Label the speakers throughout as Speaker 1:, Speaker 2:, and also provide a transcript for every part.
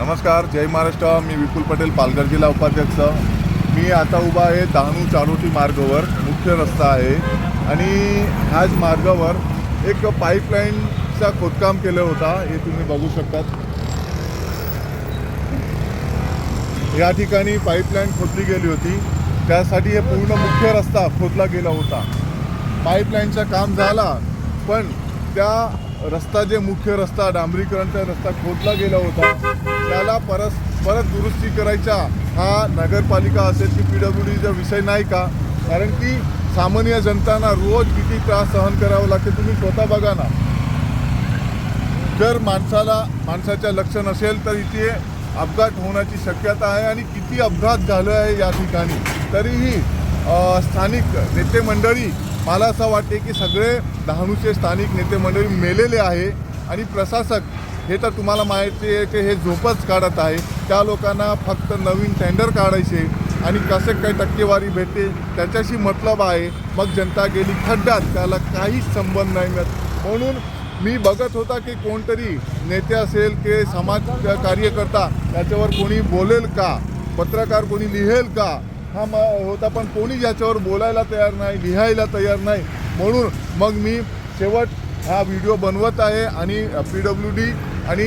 Speaker 1: नमस्कार जय महाराष्ट्र. मी विपुल पटेल पालघर जिल्हा उपाध्यक्ष. मी आता उभा आहे डहाणू चारोटी मार्गावर. मुख्य रस्ता आहे. आणि ह्याच मार्गावर एक पाईपलाईनचा खोदकाम केलं होता. हे तुम्ही बघू शकतात. या ठिकाणी पाईपलाईन खोदली गेली होती. त्यासाठी हे पूर्ण मुख्य रस्ता खोदला गेला होता. पाईपलाईनचं काम झाला पण त्या रस्ता जे मुख्य रस्ता डांबरीकरणचा रस्ता खोदला गेला होता त्याला परत परत दुरुस्ती करायचा हा नगरपालिका असेल की पी डब्ल्यू डीचा विषय नाही का? कारण की सामान्य जनतांना रोज किती त्रास सहन करावा लागते तुम्ही स्वतः बघा ना. जर माणसाला माणसाच्या लक्ष नसेल तर इथे अपघात होण्याची शक्यता आहे आणि किती अपघात झालं आहे या ठिकाणी. तरीही स्थानिक नेते मंडळी मला असं वाटते की सगळे डहाणूचे स्थानिक नेते मंडळी मेलेले आहे आणि प्रशासक हे तर तुम्हाला माहिती आहे की हे झोपच काढत आहे. त्या लोकांना फक्त नवीन टेंडर काढायचे आणि कसे काही टक्केवारी भेटते त्याच्याशी मतलब आहे. मग जनता गेली खड्ड्यात त्याला काहीच संबंध नाही मिळत. म्हणून मी बघत होता की कोणतरी नेते असेल की समाज कार्यकर्ता त्याच्यावर कोणी बोलेल का? पत्रकार कोणी लिहेल का? हा म होता पण कोणी याच्यावर बोलायला तयार नाही लिहायला तयार नाही. म्हणून मग मी शेवट हा व्हिडिओ बनवत आहे आणि पी डब्ल्यू डी आणि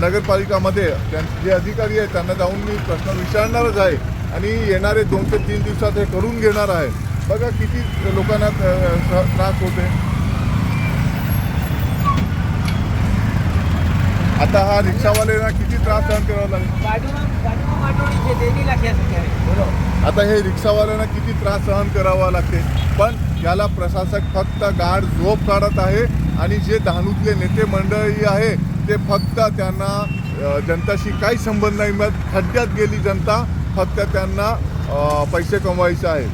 Speaker 1: नगरपालिकामध्ये त्यांचे जे अधिकारी आहेत त्यांना जाऊन मी प्रश्न विचारणारच आहे. आणि येणारे दोन ते तीन दिवसात हे करून घेणार आहे. बघा किती लोकांना त्रास होते आता हा रिक्षावाल्यांना किती त्रास सहन करावा लागेल? आता हे रिक्षावाल्यांना किती त्रास सहन करावा लागते. पण याला प्रशासक फक्त गाड झोप काढत आहे. आणि जे दहानूतले नेते मंडळी आहे ते फक्त त्यांना जनताशी काही संबंध नाही मग खड्ड्यात गेली जनता फक्त त्यांना पैसे कमवायचे आहेत.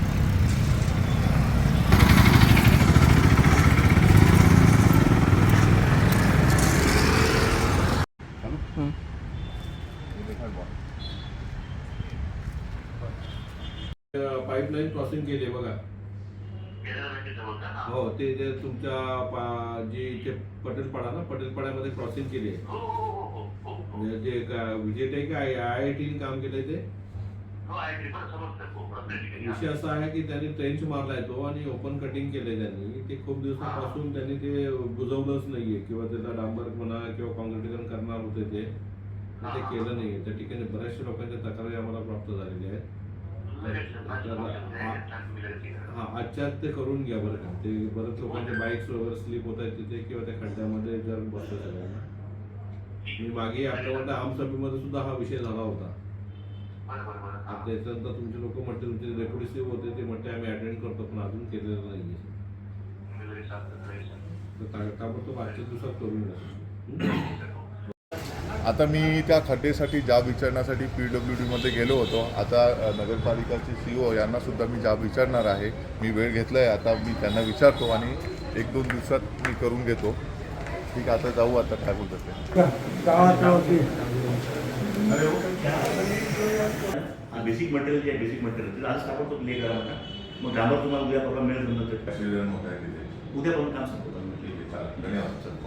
Speaker 2: पाईपलाईन क्रॉसिंग केली आहे बघा. हो ते जे तुमच्या जी इथे पटेलपाडा ना पटेलपाड्यामध्ये क्रॉसिंग केली आहे. म्हणजे जे का- विजय टेक आय आय टीने काम केलंय ते? विषय असा आहे की त्यांनी ट्रेंच मारलाय तो आणि ओपन कटिंग केलंय त्यांनी. ते खूप दिवसापासून त्यांनी ते बुजवलंच नाहीये. किंवा त्याला डांबर म्हणा किंवा कॉन्क्रिटीकरण करणार होते ते. ते केलं नाहीये. त्या ठिकाणी बऱ्याचशा लोकांच्या तक्रारी आम्हाला प्राप्त झालेल्या आहेत. हा आजच्या आज ते करून घ्या बरं का. ते बरेच लोकांचे बाईक्स वगैरे स्लिप होत आहेत तिथे किंवा त्या खड्ड्यामध्ये जर बसलं सगळ्यांना. मी मागे आपल्याकडे आमसभेमध्ये सुद्धा हा विषय झाला होता. त्याच्यानंतर तुमचे लोक म्हटले तुमचे रेप्युटेटिव्ह होते ते म्हटले आम्ही अटेंड करतो पण अजून केलेलं तर ता- ताबडतोब आजच्या दिवसात करून घ्या.
Speaker 1: आता मी त्या खड्डेसाठी जाब विचारण्यासाठी पी डब्ल्यू डीमध्ये गेलो होतो. आता नगरपालिकाचे सी ओ यांना सुद्धा मी जाब विचारणार आहे. मी वेळ घेतला आहे आता मी त्यांना विचारतो आणि एक दोन दिवसात मी करून घेतो. ठीक आहे आता जाऊ आता काय बोलतात ते.
Speaker 3: बेसिक मटेरियल जे बेसिक मटेरियल आज ताबडतोब ले करा नका मग डांबर तुम्हाला उद्या परवा मिळेल समजा. उद्या पण काम संपतं
Speaker 1: धन्यवाद.